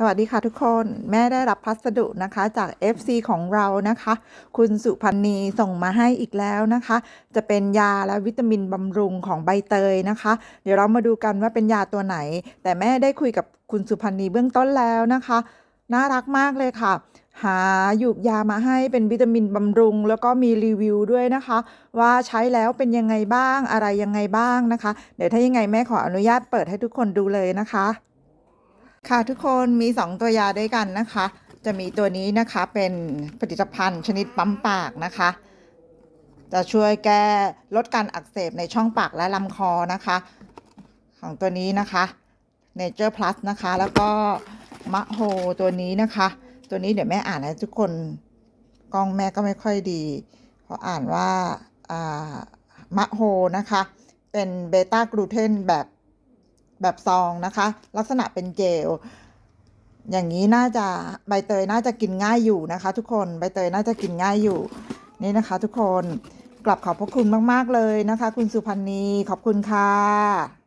สวัสดีค่ะทุกคนแม่ได้รับพัสดุนะคะจาก FC ของเรานะคะ คุณสุพันธ์นีส่งมาให้อีกแล้วนะคะ จะเป็นยาและวิตามินบำรุงของใบเตยนะคะ เดี๋ยวเรามาดูกันว่าเป็นยาตัวไหน แต่แม่ได้คุยกับคุณสุพันธ์นีเบื้องต้นแล้วนะคะ น่ารักมากเลยค่ะ หาหยูกยามาให้เป็นวิตามินบำรุง แล้วก็มีรีวิวด้วยนะคะ ว่าใช้แล้วเป็นยังไงบ้างอะไรยังไงบ้างนะคะ เดี๋ยวถ้ายังไงแม่ขออนุญาตเปิดให้ทุกคนดูเลยนะคะ ค่ะทุกคนมี2ตัวยาด้วยกันนะคะ จะมีตัวนี้นะคะเป็นผลิตภัณฑ์ชนิดปั๊มปากนะคะ จะช่วยแก้ลดการอักเสบในช่องปากและลำคอนะคะ ของตัวนี้นะคะ Nature Plus นะคะ แล้วก็มะโฮตัวนี้นะคะ ตัวนี้เดี๋ยวแม่อ่านให้ทุกคนกล้องแม่ก็ไม่ค่อยดีเพราะอ่านว่าอ่ามะโฮนะคะ เป็นเบต้ากลูเทนแบบ แบบซองนะคะ ลักษณะเป็นเจล อย่างนี้น่าจะใบเตยน่าจะกินง่ายอยู่นะคะ ทุกคนใบเตยน่าจะกินง่ายอยู่นี่นะคะ ทุกคนกลับขอบพระคุณมาก ๆ เลยนะคะ คุณสุพันธ์นีขอบคุณค่ะ